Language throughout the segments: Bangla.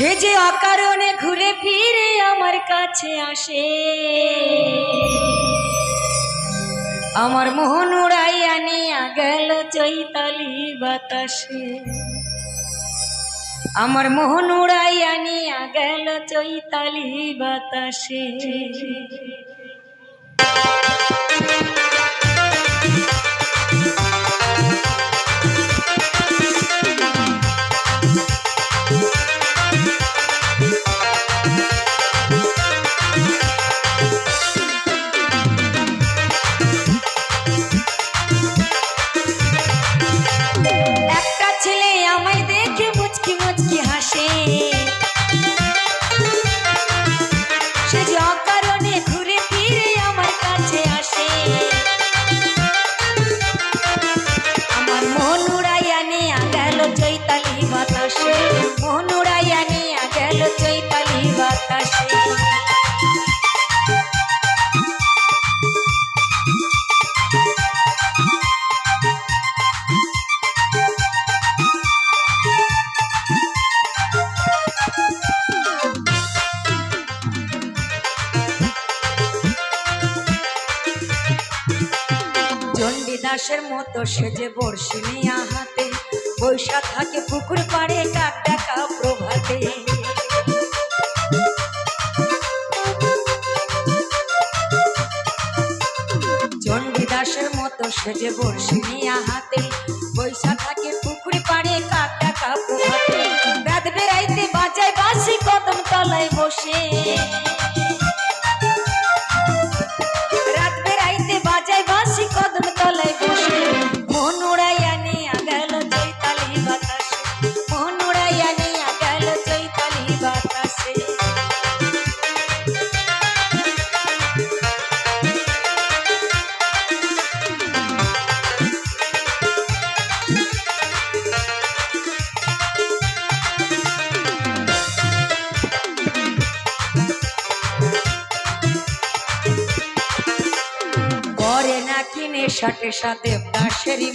সে যে অকারণে ঘুরে ফিরে আমার কাছে আসে। আমার মোহন উড়াইয়া নিয়া গেল চৈতালি বাতাসে। আমার মোহন উড়াইয়া নিয়া গেল চৈতালি বাতাসে। চণ্ডীদাসের মতো সেজে বর্ষি নিয়া হাতে বৈশা থাকে, পুকুর পাড়ে, কাক ডাকা প্রভাতে। চণ্ডীদাসের মতো সেজে বর্ষি নিয়া হাতে বৈশা থাকে, পুকুর পাড়ে, কাক ডাকা প্রভাতে। রাত বেড়াইতে বাজায় বাসি কদম তলায়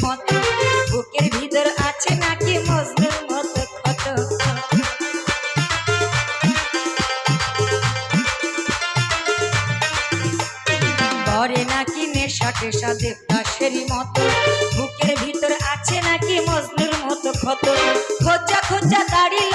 মতো। বুকের ভিতর আছে নাকি মজনুর মতো ক্ষত? করে নাকি মতো। বুকের ভিতর আছে নাকি মজনুর খোঁজা খোঁজা দাড়ি লইয়া